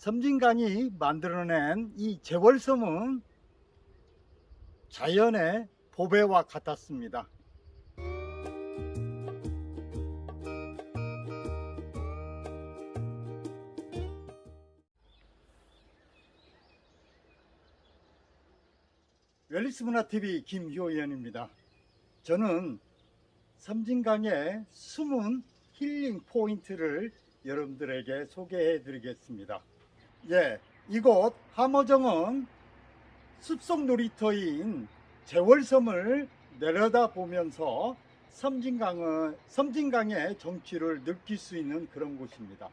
섬진강이 만들어낸 이 재월섬은 자연의 보배와 같았습니다. 웰리스 문화TV 김효연입니다. 저는 섬진강의 숨은 힐링 포인트를 여러분들에게 소개해 드리겠습니다. 예, 이곳 함어정은 숲속 놀이터인 재월섬을 내려다 보면서 섬진강의, 섬진강의 정취를 느낄 수 있는 그런 곳입니다.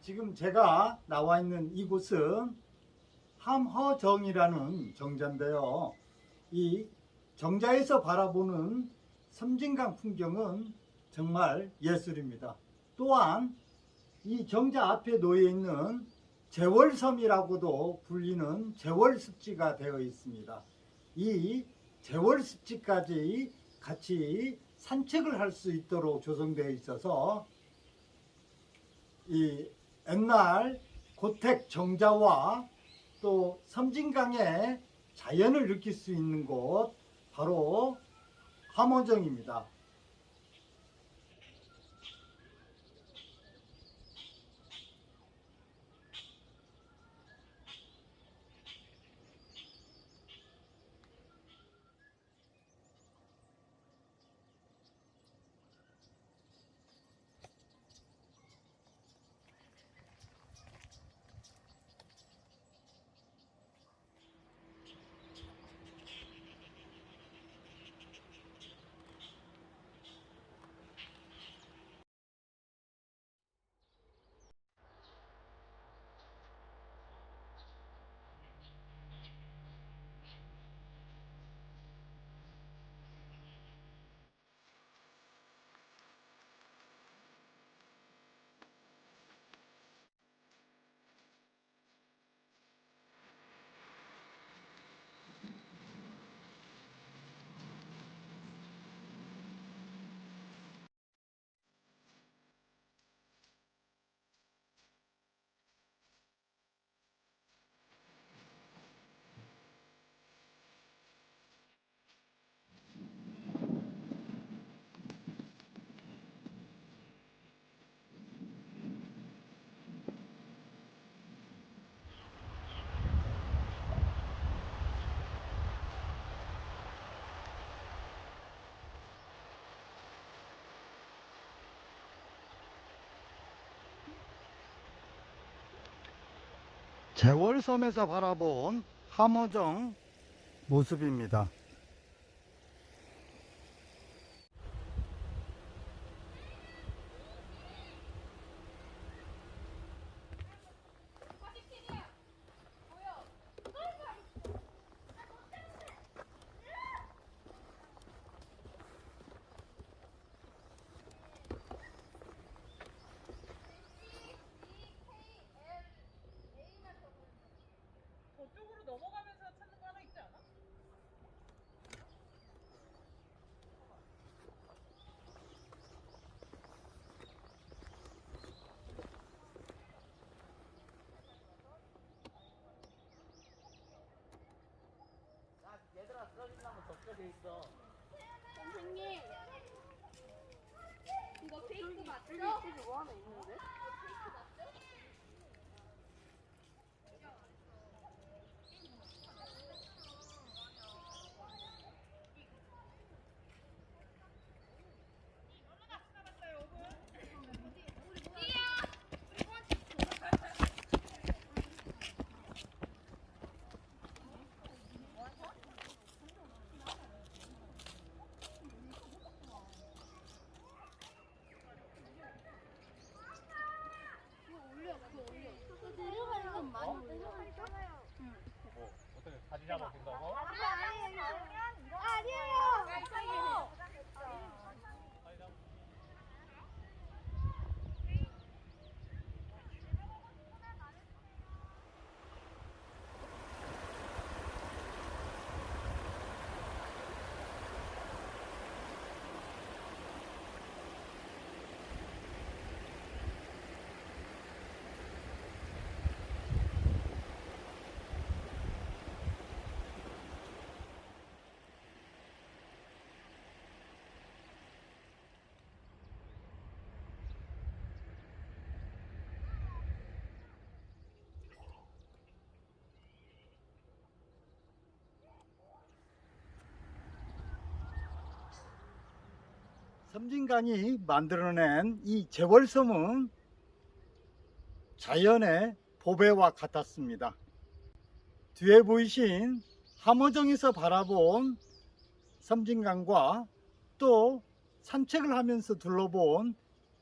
지금 제가 나와 있는 이곳은 함허정이라는 정자인데요. 이 정자에서 바라보는 섬진강 풍경은 정말 예술입니다. 또한 이 정자 앞에 놓여 있는 재월섬이라고도 불리는 재월습지가 되어 있습니다. 이 재월습지까지 같이 산책을 할 수 있도록 조성되어 있어서 이 옛날 고택 정자와 또 섬진강의 자연을 느낄 수 있는 곳 바로 함원정입니다. 재월섬에서 바라본 함어정 모습입니다. 저쪽으로 넘어가면서 찾는 거 하나 있지 않아? 얘들아 접혀져 있어. 선생님 이거 케이크 맞죠? 여기 뭐 하나 있는데? 섬진강이 만들어낸 이 재월섬은 자연의 보배와 같았습니다. 뒤에 보이신 함어정에서 바라본 섬진강과 또 산책을 하면서 둘러본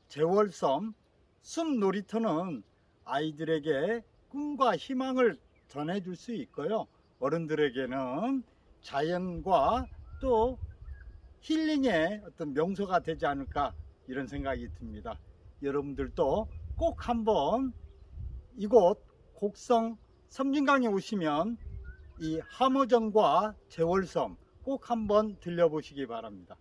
재월섬 숲 놀이터는 아이들에게 꿈과 희망을 전해줄 수 있고요. 어른들에게는 자연과 또 힐링의 어떤 명소가 되지 않을까 이런 생각이 듭니다. 여러분들도 꼭 한번 이곳 곡성 섬진강에 오시면 이 함어정과 재월섬 꼭 한번 들려보시기 바랍니다.